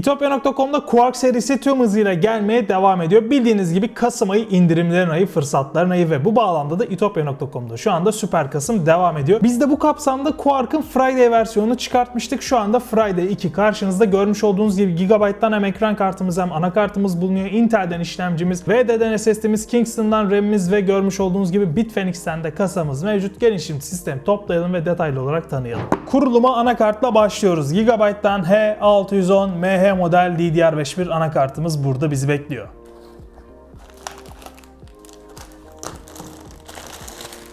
İtopya.com'da Quark serisi tüm hızıyla gelmeye devam ediyor. Bildiğiniz gibi Kasım ayı indirimlerin ayı, fırsatların ayı ve bu bağlamda da İtopya.com'da şu anda Süper Kasım devam ediyor. Biz de bu kapsamda Quark'ın Friday versiyonunu çıkartmıştık. Şu anda Friday 2 karşınızda görmüş olduğunuz gibi Gigabyte'dan hem ekran kartımız hem anakartımız bulunuyor. Intel'den işlemcimiz, VD'den SSD'miz, Kingston'dan RAM'imiz ve görmüş olduğunuz gibi Bitfenix'ten de kasamız mevcut. Gelin şimdi sistemi toplayalım ve detaylı olarak tanıyalım. Kuruluma anakartla başlıyoruz. Gigabyte'dan H610 MH model DDR5 bir anakartımız burada bizi bekliyor.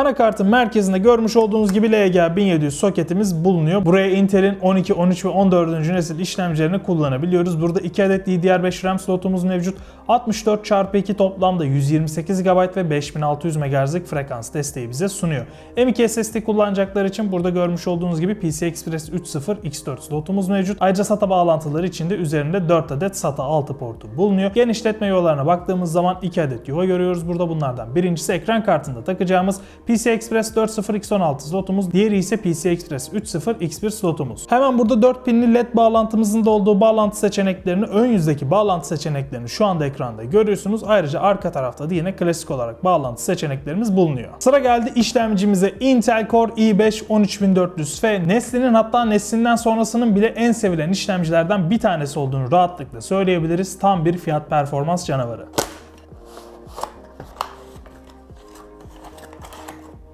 Anakartın merkezinde görmüş olduğunuz gibi LG1700 soketimiz bulunuyor. Buraya Intel'in 12, 13 ve 14. nesil işlemcilerini kullanabiliyoruz. Burada 2 adet DDR5 RAM slotumuz mevcut. 64 x 2 toplamda 128 GB ve 5600 MHz'lik frekans desteği bize sunuyor. M.2 SSD kullanacaklar için burada görmüş olduğunuz gibi PCI Express 3.0 X4 slotumuz mevcut. Ayrıca SATA bağlantıları için de üzerinde 4 adet SATA 6 portu bulunuyor. Genişletme yuvalarına baktığımız zaman 2 adet yuva görüyoruz burada. Bunlardan birincisi ekran kartında takacağımız PCI Express 4.0 X16 slotumuz. Diğeri ise PCI Express 3.0 X1 slotumuz. Hemen burada 4 pinli LED bağlantımızın da olduğu bağlantı seçeneklerini, ön yüzdeki bağlantı seçeneklerini şu anda ekranda görüyorsunuz. Ayrıca arka tarafta da yine klasik olarak bağlantı seçeneklerimiz bulunuyor. Sıra geldi işlemcimize Intel Core i5 13400F. Neslinin hatta neslinden sonrasının bile en sevilen işlemcilerden bir tanesi olduğunu rahatlıkla söyleyebiliriz. Tam bir fiyat performans canavarı.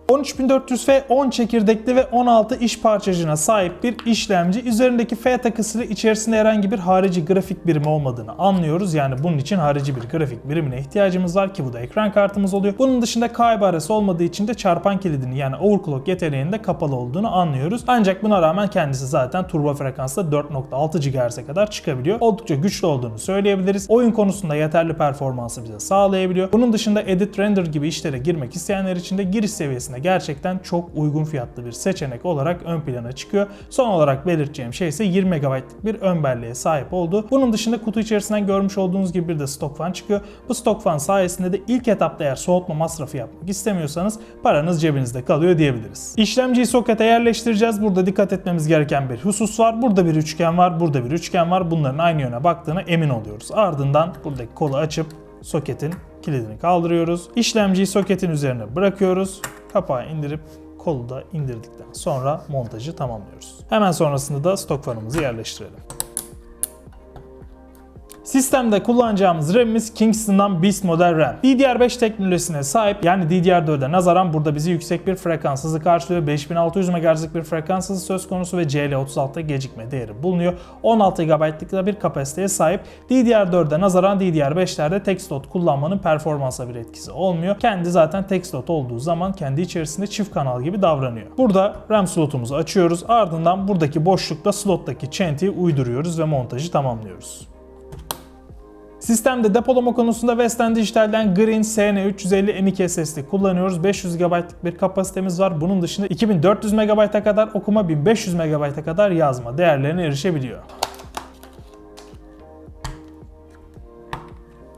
13400F 10 çekirdekli ve 16 iş parçacığına sahip bir işlemci. Üzerindeki F takısıyla içerisinde herhangi bir harici grafik birimi olmadığını anlıyoruz. Yani bunun için harici bir grafik birimine ihtiyacımız var ki bu da ekran kartımız oluyor. Bunun dışında K ibaresi olmadığı için de çarpan kilidini yani overclock yeteneğinin de kapalı olduğunu anlıyoruz. Ancak buna rağmen kendisi zaten turbo frekansla 4.6 GHz'e kadar çıkabiliyor. Oldukça güçlü olduğunu söyleyebiliriz. Oyun konusunda yeterli performansı bize sağlayabiliyor. Bunun dışında edit render gibi işlere girmek isteyenler için de giriş seviyesinde gerçekten çok uygun fiyatlı bir seçenek olarak ön plana çıkıyor. Son olarak belirteceğim şey ise 20 MB'lık bir ön belleğe sahip oldu. Bunun dışında kutu içerisinden görmüş olduğunuz gibi bir de stok fan çıkıyor. Bu stok fan sayesinde de ilk etapta eğer soğutma masrafı yapmak istemiyorsanız paranız cebinizde kalıyor diyebiliriz. İşlemciyi sokete yerleştireceğiz. Burada dikkat etmemiz gereken bir husus var. Burada bir üçgen var, burada bir üçgen var. Bunların aynı yöne baktığına emin oluyoruz. Ardından buradaki kolu açıp soketin kilidini kaldırıyoruz. İşlemciyi soketin üzerine bırakıyoruz. Kapağı indirip kolu da indirdikten sonra montajı tamamlıyoruz. Hemen sonrasında da stok fanımızı yerleştirelim. Sistemde kullanacağımız RAM'imiz Kingston'dan Beast model RAM. DDR5 teknolojisine sahip yani DDR4'e nazaran burada bizi yüksek bir frekans hızı karşılıyor. 5600 MHz'lik bir frekans hızı söz konusu ve CL36'da gecikme değeri bulunuyor. 16 GB'lık da bir kapasiteye sahip. DDR4'e nazaran DDR5'lerde tek slot kullanmanın performansa bir etkisi olmuyor. Kendi zaten tek slot olduğu zaman kendi içerisinde çift kanal gibi davranıyor. Burada RAM slotumuzu açıyoruz. Ardından buradaki boşlukta slottaki çentiyi uyduruyoruz ve montajı tamamlıyoruz. Sistemde depolama konusunda Western Digital'den Green SN350 M.2 SSD kullanıyoruz. 500 GB'lık bir kapasitemiz var. Bunun dışında 2400 MB'a kadar okuma, 1500 MB'a kadar yazma değerlerine erişebiliyor.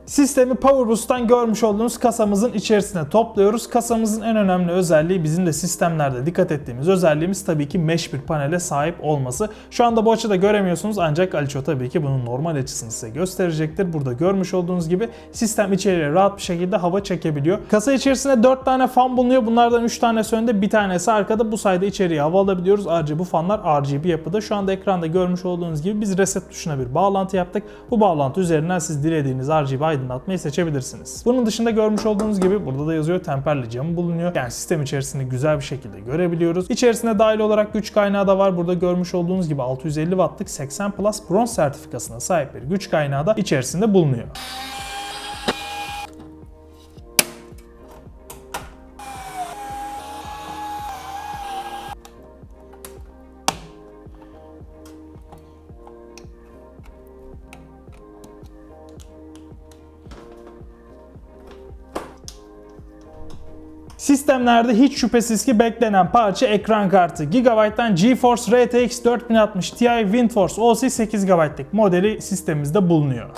Sistemi PowerBoost'tan görmüş olduğunuz kasamızın içerisine topluyoruz. Kasamızın en önemli özelliği bizim de sistemlerde dikkat ettiğimiz özelliğimiz tabii ki mesh bir panele sahip olması. Şu anda bu açıda göremiyorsunuz ancak Aliço tabii ki bunun normal açısını size gösterecektir. Burada görmüş olduğunuz gibi sistem içeriye rahat bir şekilde hava çekebiliyor. Kasa içerisinde 4 tane fan bulunuyor. Bunlardan 3 tanesi önde, bir tanesi arkada. Bu sayede içeriye hava alabiliyoruz. Ayrıca bu fanlar RGB yapıda. Şu anda ekranda görmüş olduğunuz gibi biz reset tuşuna bir bağlantı yaptık. Bu bağlantı üzerinden siz dilediğiniz RGB aydınlatmayı seçebilirsiniz. Bunun dışında görmüş olduğunuz gibi burada da yazıyor temperli camı bulunuyor. Yani sistem içerisinde güzel bir şekilde görebiliyoruz. İçerisinde dahil olarak güç kaynağı da var. Burada görmüş olduğunuz gibi 650 wattlık 80 Plus bronz sertifikasına sahip bir güç kaynağı da içerisinde bulunuyor. Sistemlerde hiç şüphesiz ki beklenen parça ekran kartı. Gigabyte'dan GeForce RTX 4060 Ti WindForce OC 8 GB'lık modeli sistemimizde bulunuyor.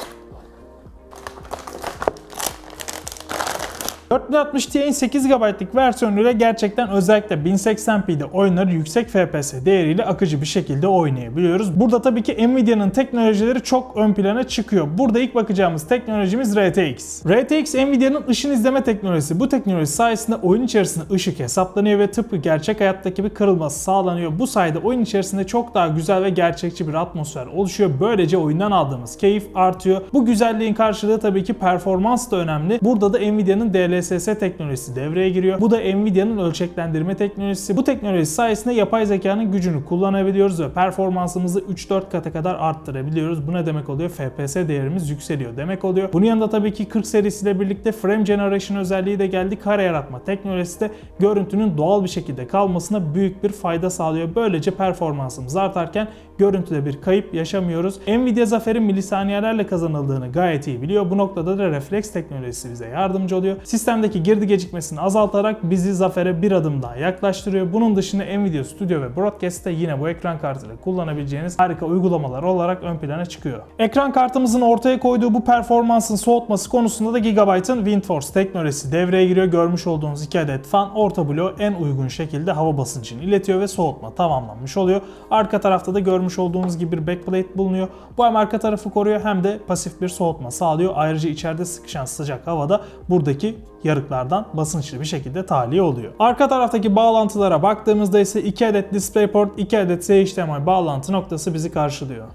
4060 Ti'nin 8 GB'lık versiyonuyla gerçekten özellikle 1080p'de oyunları yüksek FPS değeriyle akıcı bir şekilde oynayabiliyoruz. Burada tabii ki Nvidia'nın teknolojileri çok ön plana çıkıyor. Burada ilk bakacağımız teknolojimiz RTX. RTX Nvidia'nın ışın izleme teknolojisi. Bu teknoloji sayesinde oyun içerisinde ışık hesaplanıyor ve tıpkı gerçek hayattaki gibi kırılması sağlanıyor. Bu sayede oyun içerisinde çok daha güzel ve gerçekçi bir atmosfer oluşuyor. Böylece oyundan aldığımız keyif artıyor. Bu güzelliğin karşılığı tabii ki performans da önemli. Burada da Nvidia'nın DLSS teknolojisi devreye giriyor. Bu da Nvidia'nın ölçeklendirme teknolojisi. Bu teknoloji sayesinde yapay zekanın gücünü kullanabiliyoruz ve performansımızı 3-4 kata kadar arttırabiliyoruz. Bu ne demek oluyor? FPS değerimiz yükseliyor demek oluyor. Bunun yanında tabii ki 40 serisiyle birlikte Frame Generation özelliği de geldi. Kare yaratma teknolojisi de görüntünün doğal bir şekilde kalmasına büyük bir fayda sağlıyor. Böylece performansımız artarken görüntüde bir kayıp yaşamıyoruz. Nvidia zaferi milisaniyelerle kazanıldığını gayet iyi biliyor. Bu noktada da refleks teknolojisi bize yardımcı oluyor. Sistemdeki girdi gecikmesini azaltarak bizi zafere bir adım daha yaklaştırıyor. Bunun dışında Nvidia Studio ve Broadcast'te yine bu ekran kartıyla kullanabileceğiniz harika uygulamalar olarak ön plana çıkıyor. Ekran kartımızın ortaya koyduğu bu performansın soğutması konusunda da Gigabyte'ın WindForce teknolojisi devreye giriyor. Görmüş olduğunuz 2 adet fan orta bloğu en uygun şekilde hava basıncını iletiyor ve soğutma tamamlanmış oluyor. Arka tarafta da görmüş olduğunuz gibi bir backplate bulunuyor. Bu hem arka tarafı koruyor hem de pasif bir soğutma sağlıyor. Ayrıca içeride sıkışan sıcak havada buradaki yarıklardan basınçlı bir şekilde tahliye oluyor. Arka taraftaki bağlantılara baktığımızda ise 2 adet DisplayPort, 2 adet HDMI bağlantı noktası bizi karşılıyor.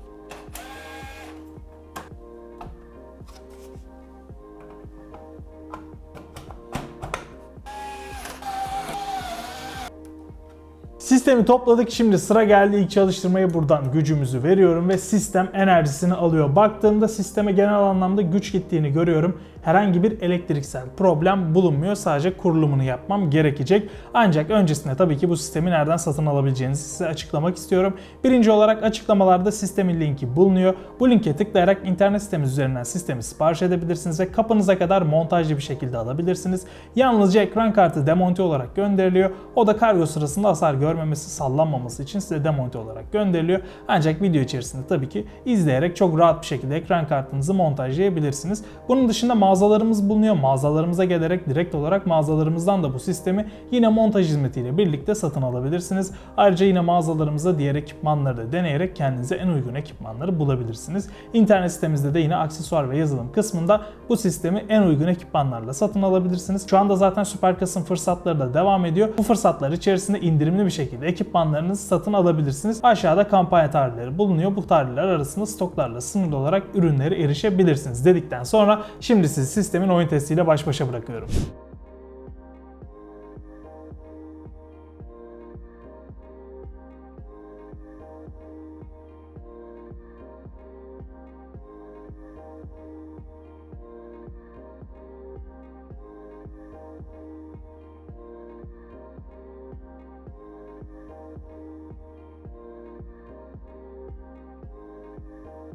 Sistemi topladık. Şimdi sıra geldi ilk çalıştırmayı buradan gücümüzü veriyorum ve sistem enerjisini alıyor. Baktığımda sisteme genel anlamda güç gittiğini görüyorum. Herhangi bir elektriksel problem bulunmuyor. Sadece kurulumunu yapmam gerekecek. Ancak öncesinde tabii ki bu sistemi nereden satın alabileceğinizi size açıklamak istiyorum. Birinci olarak açıklamalarda sistemin linki bulunuyor. Bu linke tıklayarak internet sitemiz üzerinden sistemi sipariş edebilirsiniz ve kapınıza kadar montajlı bir şekilde alabilirsiniz. Yalnızca ekran kartı demonte olarak gönderiliyor. O da kargo sırasında hasar görmemesi, sallanmaması için size demonte olarak gönderiliyor. Ancak video içerisinde tabii ki izleyerek çok rahat bir şekilde ekran kartınızı montajlayabilirsiniz. Bunun dışında mağazalarımız bulunuyor. Mağazalarımıza gelerek direkt olarak mağazalarımızdan da bu sistemi yine montaj hizmetiyle birlikte satın alabilirsiniz. Ayrıca yine mağazalarımızda diğer ekipmanları da deneyerek kendinize en uygun ekipmanları bulabilirsiniz. İnternet sitemizde de yine aksesuar ve yazılım kısmında bu sistemi en uygun ekipmanlarla satın alabilirsiniz. Şu anda zaten Süper Kasım fırsatları da devam ediyor. Bu fırsatlar içerisinde indirimli bir şekilde ekipmanlarınızı satın alabilirsiniz. Aşağıda kampanya tarihleri bulunuyor. Bu tarihler arasında stoklarla sınırlı olarak ürünlere erişebilirsiniz dedikten sonra şimdi sizi sistemin oyun testiyle baş başa bırakıyorum.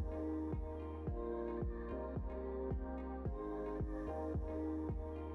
Thank you.